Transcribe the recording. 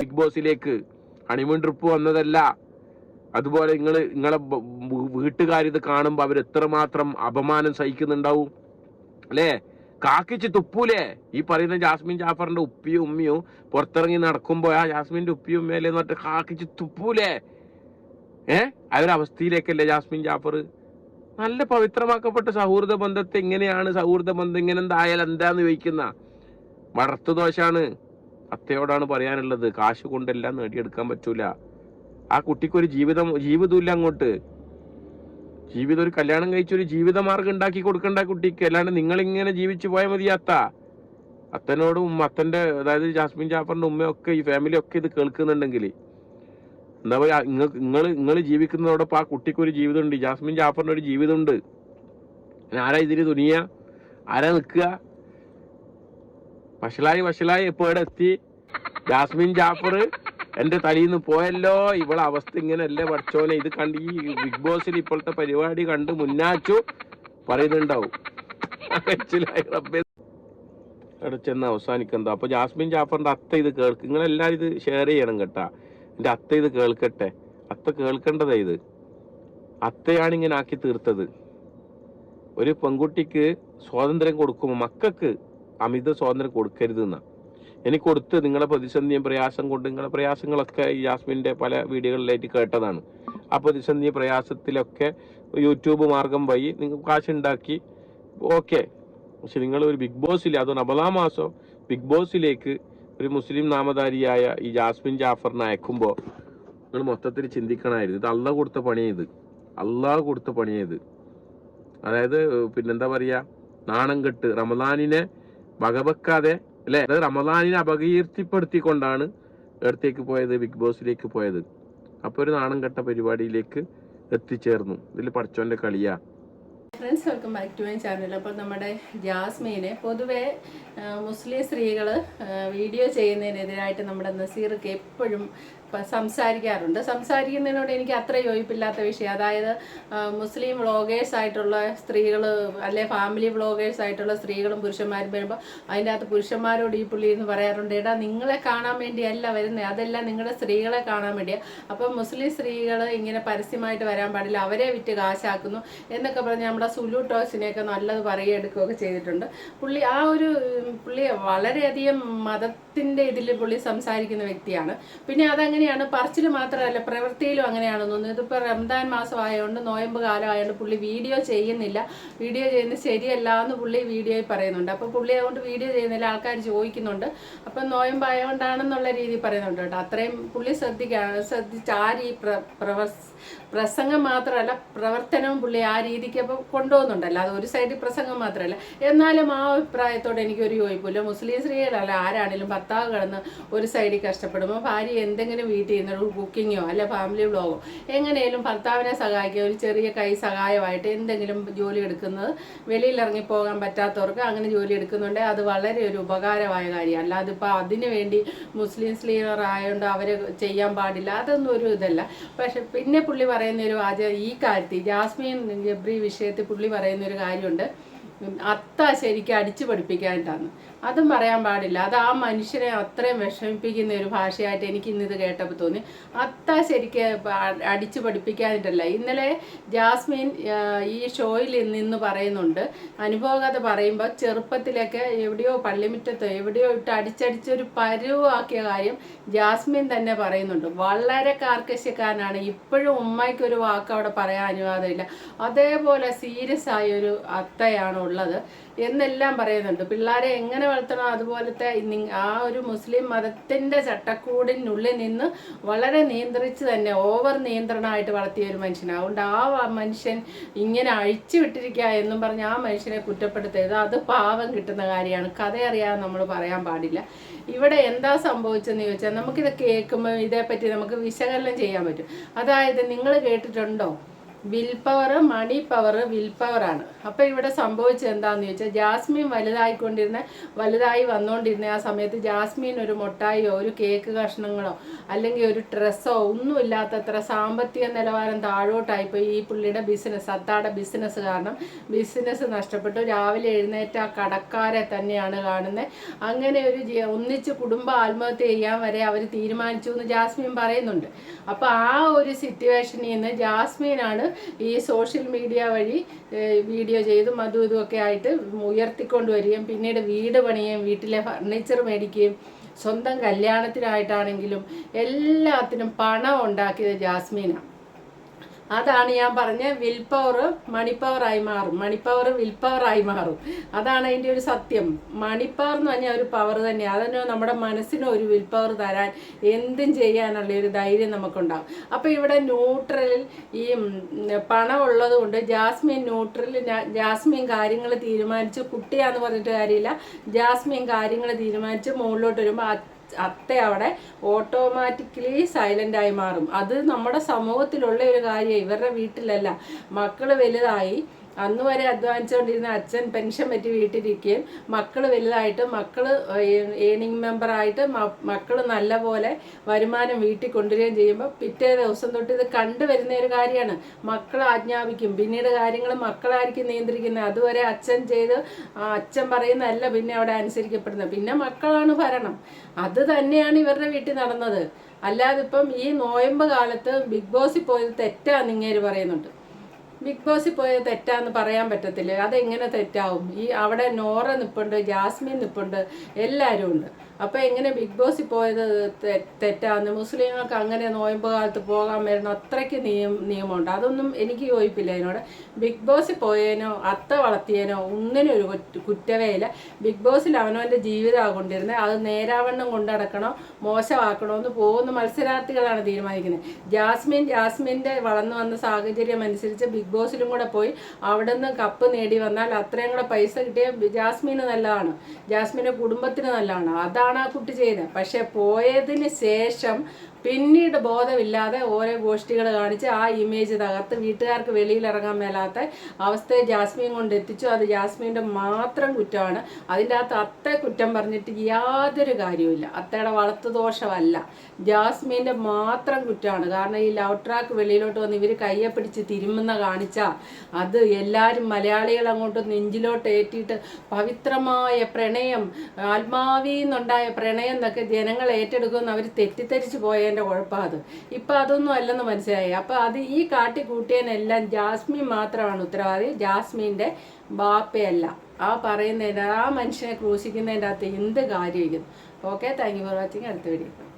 Big ബോസിലേക്ക് honeymoon trip വന്നതല്ല അതുപോലെ നിങ്ങൾ നിങ്ങളെ വീട്ടുകാർ ഇത് കാണുമ്പോൾ അവർ എത്രമാത്രം അപമാനം സഹിക്കുന്നുണ്ടാവും. അല്ലേ? കാക്കിച്ച് തുപ്പൂലേ? ഈ പറയുന്ന ജാസ്മിൻ ജാഫറിന്റെ ഉപ്പിയും ഉമ്മിയും പുറത്തിറങ്ങി നടക്കുമ്പോ ആ ജാസ്മിന്റെ ഉപ്പിയും ഉമ്മയല്ലേ എന്ന് പറഞ്ഞിട്ട് കാക്കിച്ച് തുപ്പൂലേ? ഏ? ആ ഒരു അവസ്ഥയിലേക്കല്ലേ ജാസ്മിൻ ജാഫർ നല്ല പവിത്രമാക്കപ്പെട്ട സൗഹൃദ ബന്ധത്തെ എങ്ങനെയാണ്? സൗഹൃദ ബന്ധം ഇങ്ങനെ എന്തായാൽ എന്താന്ന് ചോദിക്കുന്ന വളർത്തു ദോഷാണ് അത്തയോടാണ് പറയാനുള്ളത്. കാശ് കൊണ്ടെല്ലാം നേടിയെടുക്കാൻ പറ്റൂല. ആ കുട്ടിക്കൊരു ജീവിതം ജീവിതമില്ല അങ്ങോട്ട്. ജീവിതം ഒരു കല്യാണം കഴിച്ചൊരു ജീവിത ഉണ്ടാക്കി കൊടുക്കണ്ട കുട്ടിക്ക്. അല്ലാണ്ട് നിങ്ങൾ ഇങ്ങനെ ജീവിച്ചു പോയാൽ മതി അത്ത. അത്തനോടും അത്തന്റെ അതായത് ജാസ്മിൻ ജാഫറിന്റെ ഉമ്മയൊക്കെ ഈ ഫാമിലി ഒക്കെ ഇത് കേൾക്കുന്നുണ്ടെങ്കിൽ എന്താ പറയാ നിങ്ങൾ നിങ്ങൾ ജീവിക്കുന്നതോടൊപ്പം ആ കുട്ടിക്ക് ഒരു ജീവിതമുണ്ട്. ജാസ്മിൻ ജാഫറിന് ഒരു ജീവിതമുണ്ട് ആരാ ഇതിന് തുനിയ? ആരാ നിൽക്കുക? വഷളായി വഷളായി ഇപ്പൊ ഇവിടെ എത്തി. ജാസ്മിൻ ജാഫർ എന്റെ തലയിന്ന് പോയല്ലോ. ഇവളെ അവസ്ഥ ഇങ്ങനെയല്ലേ പഠിച്ചോനെ. ഇത് കണ്ട് ഈ ബിഗ് ബോസിൽ ഇപ്പോഴത്തെ പരിപാടി കണ്ട് മുന്നാച്ചു പറയുന്നുണ്ടാവും. അവിടെ ചെന്ന് അവസാനിക്കുന്നതാ അപ്പൊ ജാസ്മിൻ ജാഫറിന്റെ അത്ത ഇത് കേൾക്ക്. നിങ്ങളെല്ലാരും ഇത് ഷെയർ ചെയ്യണം കേട്ടാ. എന്റെ അത്ത ഇത് കേൾക്കട്ടെ. അത്ത കേൾക്കേണ്ടതാ ഇത്. അത്തയാണ് ഇങ്ങനെ ആക്കി തീർത്തത്. ഒരു പെൺകുട്ടിക്ക് സ്വാതന്ത്ര്യം കൊടുക്കുമ്പോൾ മക്കൾക്ക് അമിത സ്വാതന്ത്ര്യം കൊടുക്കരുത് എന്നാണ് എനിക്ക് കൊടുത്ത് നിങ്ങളെ പ്രതിസന്ധിയും പ്രയാസം കൊണ്ട് നിങ്ങളെ പ്രയാസങ്ങളൊക്കെ ഈ ജാസ്മിന്റെ പല വീഡിയോകളിലായിട്ട് കേട്ടതാണ്. ആ പ്രതിസന്ധി പ്രയാസത്തിലൊക്കെ യൂട്യൂബ് മാർഗം വഴി നിങ്ങൾ കാശുണ്ടാക്കി. ഓക്കെ. പക്ഷെ നിങ്ങൾ ഒരു ബിഗ് ബോസിൽ അതുകൊണ്ട് റമദാ മാസം ബിഗ് ബോസിലേക്ക് ഒരു മുസ്ലിം നാമധാരിയായ ഈ ജാസ്മിൻ ജാഫറിനെ അയക്കുമ്പോൾ നിങ്ങൾ മൊത്തത്തിൽ ചിന്തിക്കണമായിരുന്നു. ഇത് അള്ളാഹ് കൊടുത്ത പണിയത് അള്ളാഹ് കൊടുത്ത പണിയത് അതായത് പിന്നെന്താ പറയുക നാണം കെട്ട് റമദാനിനെ വകവെക്കാതെ അല്ലെ? റമദാനിനെ അപകീർത്തിപ്പെടുത്തിക്കൊണ്ടാണ് ഇടത്തേക്ക് പോയത് ബിഗ് ബോസിലേക്ക് പോയത്. അപ്പൊ ഒരു നാണം കെട്ട പരിപാടിയിലേക്ക് എത്തിച്ചേർന്നു. ഇതിൽ പഠിച്ചോന്റെ കളിയാ. Friends welcome back to my channel അപ്പോൾ നമ്മുടെ ജാസ്മീനെ പൊതുവെ മുസ്ലിം സ്ത്രീകൾ വീഡിയോ ചെയ്യുന്നതിനെതിരായിട്ട് നമ്മുടെ നസീർക്ക് എപ്പോഴും സംസാരിക്കാറുണ്ട്. സംസാരിക്കുന്നതിനോട് എനിക്ക് അത്ര യോജിപ്പില്ലാത്ത വിഷയം. അതായത് മുസ്ലിം വ്ളോഗേഴ്സ് ആയിട്ടുള്ള സ്ത്രീകൾ അല്ലെ ഫാമിലി വ്ളോഗേഴ്സ് ആയിട്ടുള്ള സ്ത്രീകളും പുരുഷന്മാരും വരുമ്പോൾ അതിന്റെ അകത്ത് പുരുഷന്മാരോട് ഈ പുള്ളി എന്ന് പറയാറുണ്ട് എടാ നിങ്ങളെ കാണാൻ വേണ്ടിയല്ല വരുന്നത് അതെല്ലാം നിങ്ങളുടെ സ്ത്രീകളെ കാണാൻ വേണ്ടിയാണ് അപ്പം മുസ്ലിം സ്ത്രീകൾ ഇങ്ങനെ പരസ്യമായിട്ട് വരാൻ പാടില്ല അവരെ വിറ്റ് കാശാക്കുന്നു എന്നൊക്കെ പറഞ്ഞ് നമ്മുടെ സുലു ടോസിനെയൊക്കെ നല്ലത് പറയുകയെടുക്കുകയൊക്കെ ചെയ്തിട്ടുണ്ട്. പുള്ളി ആ ഒരു പുള്ളി വളരെയധികം മതത്തിന്റെ ഇതിൽ പുള്ളി സംസാരിക്കുന്ന വ്യക്തിയാണ്. പിന്നെ അതങ്ങനെയാണ് പറച്ചിൽ മാത്രമല്ല പ്രവൃത്തിയിലും അങ്ങനെയാണ് തോന്നുന്നത്. ഇതിപ്പോൾ റംദാൻ മാസം ആയതുകൊണ്ട് നോയമ്പ് കാലം ആയതുകൊണ്ട് പുള്ളി വീഡിയോ ചെയ്യുന്നില്ല. വീഡിയോ ചെയ്യുന്നത് ശരിയല്ല എന്ന് പുള്ളി വീഡിയോയിൽ പറയുന്നുണ്ട്. അപ്പോൾ പുള്ളി അതുകൊണ്ട് വീഡിയോ ചെയ്യുന്നില്ല ആൾക്കാർ ചോദിക്കുന്നുണ്ട്. അപ്പം നോയമ്പ് ആയതുകൊണ്ടാണെന്നുള്ള രീതിയിൽ പറയുന്നുണ്ട് കേട്ടോ. അത്രയും പുള്ളി ശ്രദ്ധിക്കുക ശ്രദ്ധിച്ച് ആ ഈ പ്ര പ്രസംഗം മാത്രമല്ല പ്രവർത്തനവും പുള്ളി ആ രീതിക്ക് അപ്പോൾ കൊണ്ടുപോകുന്നുണ്ടല്ലോ അത് ഒരു സൈഡിൽ പ്രസംഗം മാത്രമല്ല. എന്നാലും ആ അഭിപ്രായത്തോട് എനിക്കൊരു യോജിപ്പില്ല മുസ്ലിം സ്ത്രീകളല്ല ആരാണെങ്കിലും ഭർത്താവ് കിടന്ന് ഒരു സൈഡിൽ കഷ്ടപ്പെടുമ്പോൾ ഭാര്യ എന്തെങ്കിലും വീട്ടിൽ നിന്ന് കുക്കിങ്ങോ അല്ലെ ഫാമിലി ബ്ലോഗോ എങ്ങനെയും ഭർത്താവിനെ സഹായിക്കുക ഒരു ചെറിയ കൈ സഹായമായിട്ട് എന്തെങ്കിലും ജോലി എടുക്കുന്നത് വെളിയിൽ ഇറങ്ങി പോകാൻ പറ്റാത്തവർക്ക് അങ്ങനെ ജോലി എടുക്കുന്നുണ്ടെങ്കിൽ അത് വളരെ ഒരു ഉപകാരമായ കാര്യമാണ്. അല്ലാതെ ഇപ്പോൾ അതിനു വേണ്ടി മുസ്ലിം സ്ത്രീകളായതുകൊണ്ട് അവരെ ചെയ്യാൻ പാടില്ല. അതൊന്നും ഒരു ഇതല്ല. പക്ഷെ പിന്നെ പുള്ളി പറയുന്ന ഒരു വാചകം ഈ കാര്യത്തിൽ ജാസ്മിൻ ജബ്രി വിഷയത്തിൽ പുള്ളി പറയുന്ന ഒരു കാര്യമുണ്ട്. അത്ത ശരിക്കും അടിച്ചു പഠിപ്പിക്കാനായിട്ടാണ് അതും പറയാൻ പാടില്ല. അത് ആ മനുഷ്യനെ അത്രയും വിഷമിപ്പിക്കുന്ന ഒരു ഭാഷയായിട്ട് എനിക്ക് ഇന്നിത് കേട്ടപ്പോൾ തോന്നി. അത്ത ശരിക്ക് അടിച്ചു പഠിപ്പിക്കാനായിട്ടല്ല ഇന്നലെ ജാസ്മിൻ ഈ ഷോയിൽ നിന്ന് പറയുന്നുണ്ട്. അനുഭവകഥ പറയുമ്പോൾ ചെറുപ്പത്തിലൊക്കെ എവിടെയോ പള്ളിമുറ്റത്തോ എവിടെയോ ഇട്ട് അടിച്ചടിച്ചൊരു പരുവാക്കിയ കാര്യം ജാസ്മിൻ തന്നെ പറയുന്നുണ്ട്. വളരെ കാർക്കശ്യക്കാരനാണ്. ഇപ്പോഴും ഉമ്മയ്ക്ക് ഒരു വാക്ക് അവിടെ പറയാൻ അനുവാദമില്ല. അതേപോലെ സീരിയസ് ആയ ഒരു അത്തയാണ് ഉള്ളത് എന്നെല്ലാം പറയുന്നുണ്ട്. പിള്ളേരെ എങ്ങനെ വളർത്തണം? അതുപോലത്തെ ആ ഒരു മുസ്ലിം മതത്തിന്റെ ചട്ടക്കൂടിനുള്ളിൽ നിന്ന് വളരെ നിയന്ത്രിച്ച് തന്നെ ഓവർ നിയന്ത്രണമായിട്ട് വളർത്തിയ ഒരു മനുഷ്യനാണ്. അതുകൊണ്ട് ആ മനുഷ്യൻ ഇങ്ങനെ അഴിച്ചു വിട്ടിരിക്കുക എന്നും പറഞ്ഞ് ആ മനുഷ്യനെ കുറ്റപ്പെടുത്തരുത്. അത് പാവം കിട്ടുന്ന കാര്യമാണ്. കഥ അറിയാതെ നമ്മൾ പറയാൻ പാടില്ല. ഇവിടെ എന്താ സംഭവിച്ചെന്ന് ചോദിച്ചാൽ നമുക്കിത് കേൾക്കുമ്പോൾ ഇതേപ്പറ്റി നമുക്ക് വിശകലനം ചെയ്യാൻ പറ്റും. അതായത് നിങ്ങൾ കേട്ടിട്ടുണ്ടോ? Will power money power will പവറാണ് അപ്പോൾ ഇവിടെ സംഭവിച്ചത് എന്താണെന്ന് ചോദിച്ചാൽ ജാസ്മിൻ വലുതായിക്കൊണ്ടിരുന്ന വലുതായി വന്നുകൊണ്ടിരുന്ന ആ സമയത്ത് ജാസ്മിൻ ഒരു മുട്ടായിയോ ഒരു കേക്ക് കഷ്ണങ്ങളോ അല്ലെങ്കിൽ ഒരു ഡ്രസ്സോ ഒന്നും ഇല്ലാത്തത്ര സാമ്പത്തിക നിലവാരം താഴോട്ടായിപ്പോയി ഈ പുള്ളിയുടെ ബിസിനസ് അത്താടെ ബിസിനസ് കാരണം ബിസിനസ് നഷ്ടപ്പെട്ടു. രാവിലെ എഴുന്നേറ്റ ആ കടക്കാരെ തന്നെയാണ് കാണുന്നത് അങ്ങനെ ഒരു ഒന്നിച്ച് കുടുംബ ആത്മഹത്യ ചെയ്യാൻ വരെ അവർ തീരുമാനിച്ചു എന്ന് ജാസ്മിൻ പറയുന്നുണ്ട്. അപ്പോൾ ആ ഒരു സിറ്റുവേഷനിൽ നിന്ന് ജാസ്മിനാണ് ഈ സോഷ്യൽ മീഡിയ വഴി വീഡിയോ ചെയ്തും അതും ഇതുമൊക്കെ ആയിട്ട് ഉയർത്തിക്കൊണ്ട് വരികയും പിന്നീട് വീട് പണിയുകയും വീട്ടിലെ ഫർണിച്ചർ മേടിക്കുകയും സ്വന്തം കല്യാണത്തിനായിട്ടാണെങ്കിലും എല്ലാത്തിനും പണം ഉണ്ടാക്കിയത് ജാസ്മീനാണ്. അതാണ് ഞാൻ പറഞ്ഞ വിൽ പവർ മണിപ്പവറായി മാറും. മണിപ്പവർ വിൽ പവറായി മാറും. അതാണ് അതിന്റെ ഒരു സത്യം. മണിപ്പവർ എന്ന് പറഞ്ഞാൽ ഒരു പവർ തന്നെ അതന്നെ നമ്മുടെ മനസ്സിന് ഒരു വിൽ പവർ തരാൻ എന്തും ചെയ്യാനുള്ള ഒരു ധൈര്യം നമുക്കുണ്ടാകും അപ്പോൾ ഇവിടെ ന്യൂട്രലിൽ ഈ പണമുള്ളത് കൊണ്ട് ജാസ്മിൻ ന്യൂട്രൽ ജാസ്മിൻ കാര്യങ്ങൾ തീരുമാനിച്ച്. കുട്ടിയാന്ന് പറഞ്ഞിട്ട് കാര്യമില്ല. ജാസ്മിൻ കാര്യങ്ങൾ തീരുമാനിച്ച് മുകളിലോട്ട് വരുമ്പോൾ അത്ത അവിടെ ഓട്ടോമാറ്റിക്കലി സൈലന്റ് ആയി മാറും. അത് നമ്മുടെ സമൂഹത്തിലുള്ള ഒരു കാര്യം ഇവരുടെ വീട്ടിലല്ല. മക്കൾ വലുതായി അന്ന് വരെ അധ്വാനിച്ചുകൊണ്ടിരുന്ന അച്ഛൻ പെൻഷൻ പറ്റി വീട്ടിലിരിക്കുകയും മക്കൾ വലുതായിട്ട് മക്കൾ ഏണിംഗ് മെമ്പറായിട്ട് മക്കൾ നല്ലപോലെ വരുമാനം വീട്ടിൽ കൊണ്ടുവരികയും ചെയ്യുമ്പോൾ പിറ്റേ ദിവസം തൊട്ട് ഇത് കണ്ടുവരുന്ന ഒരു കാര്യമാണ്. മക്കൾ ആജ്ഞാപിക്കും. പിന്നീട് കാര്യങ്ങൾ മക്കളായിരിക്കും നിയന്ത്രിക്കുന്നത്. അതുവരെ അച്ഛൻ ചെയ്ത് അച്ഛൻ പറയുന്നതല്ല പിന്നെ അവിടെ അനുസരിക്കപ്പെടുന്നത്. പിന്നെ മക്കളാണ് ഭരണം. അത് തന്നെയാണ് ഇവരുടെ വീട്ടിൽ നടന്നത്. അല്ലാതിപ്പം ഈ നോയമ്പ് കാലത്ത് ബിഗ് ബോസിൽ പോയത് തെറ്റാന്ന് ഇങ്ങേര് പറയുന്നുണ്ട്. ബിഗ് ബോസിൽ പോയത് തെറ്റാന്ന് പറയാൻ പറ്റത്തില്ല. അതെങ്ങനെ തെറ്റാവും? ഈ അവിടെ നോറ നിപ്പുണ്ട് ജാസ്മിൻ നിപ്പുണ്ട് എല്ലാവരും ഉണ്ട്. അപ്പോൾ എങ്ങനെ ബിഗ് ബോസിൽ പോയത് തെറ്റാന്ന്? മുസ്ലിങ്ങൾക്ക് അങ്ങനെ നോയമ്പ് കാലത്ത് പോകാൻ വരുന്ന അത്രയ്ക്ക് നിയമ നിയമമുണ്ട്. അതൊന്നും എനിക്ക് യോജിപ്പില്ല അതിനോട് ബിഗ് ബോസിൽ പോയതിനോ അത്ത വളർത്തിയതിനോ ഒന്നിനും ഒരു കുറ്റവേയില്ല. ബിഗ് ബോസിൽ അവനവന്റെ ജീവിതമാണ് കൊണ്ടിരുന്നത് അത് നേരാവണ്ണം കൊണ്ടടക്കണോ മോശമാക്കണോ എന്ന് പോകുന്ന മത്സരാർത്ഥികളാണ് തീരുമാനിക്കുന്നത്. ജാസ്മിൻ ജാസ്മിന്റെ വളർന്നു വന്ന സാഹചര്യം അനുസരിച്ച് ബിഗ് ബോസിലും കൂടെ പോയി. അവിടെ നിന്ന് കപ്പ് നേടി വന്നാൽ അത്രയും കൂടെ പൈസ കിട്ടിയ ജാസ്മിന് നല്ലതാണ്. ജാസ്മിന്റെ കുടുംബത്തിന് നല്ലതാണ്. അതാണ് ആ കുട്ടി ചെയ്തത് പക്ഷെ പോയതിന് ശേഷം പിന്നീട് ബോധമില്ലാതെ ഓരോ ഗോഷ്ഠികൾ കാണിച്ച് ആ ഇമേജ് തകർത്ത് വീട്ടുകാർക്ക് വെളിയിൽ ഇറങ്ങാൻ മേലാത്ത അവസ്ഥയെ ജാസ്മിൻ കൊണ്ട് എത്തിച്ചു. അത് ജാസ്മിന്റെ മാത്രം കുറ്റമാണ്. അതിന്റെ അകത്ത് അത്തെ കുറ്റം പറഞ്ഞിട്ട് യാതൊരു കാര്യവുമില്ല. അത്തയുടെ വളർത്തു ദോഷമല്ല. ജാസ്മിന്റെ മാത്രം കുറ്റമാണ്. കാരണം ഈ ലവ് ട്രാക്ക് വെളിയിലോട്ട് വന്ന് ഇവർ കയ്യെ പിടിച്ച് തിരുമുന്ന കാണിച്ചാൽ അത് എല്ലാവരും മലയാളികൾ അങ്ങോട്ട് നെഞ്ചിലോട്ട് ഏറ്റിയിട്ട് പവിത്രമായ പ്രണയം ആത്മാവിന്നുണ്ടായ പ്രണയം എന്നൊക്കെ ജനങ്ങൾ ഏറ്റെടുക്കുമെന്ന് അവർ തെറ്റിദ്ധരിച്ച് പോയതിന്റെ കുഴപ്പമാണ് അത്. ഇപ്പം അതൊന്നും അല്ലെന്ന് മനസ്സിലായി. അപ്പോൾ അത് ഈ കാട്ടി കൂട്ടിയതിനെല്ലാം ജാസ്മിൻ മാത്രമാണ് ഉത്തരവാദി. ജാസ്മിന്റെ ബാപ്പയല്ല. ആ പറയുന്നതിന്റെ ആ മനുഷ്യനെ ക്രൂശിക്കുന്നതിന്റെ അകത്ത് എന്ത് കാര്യമായിരിക്കും? Okay thank you for watching അടുത്ത വീഡിയോ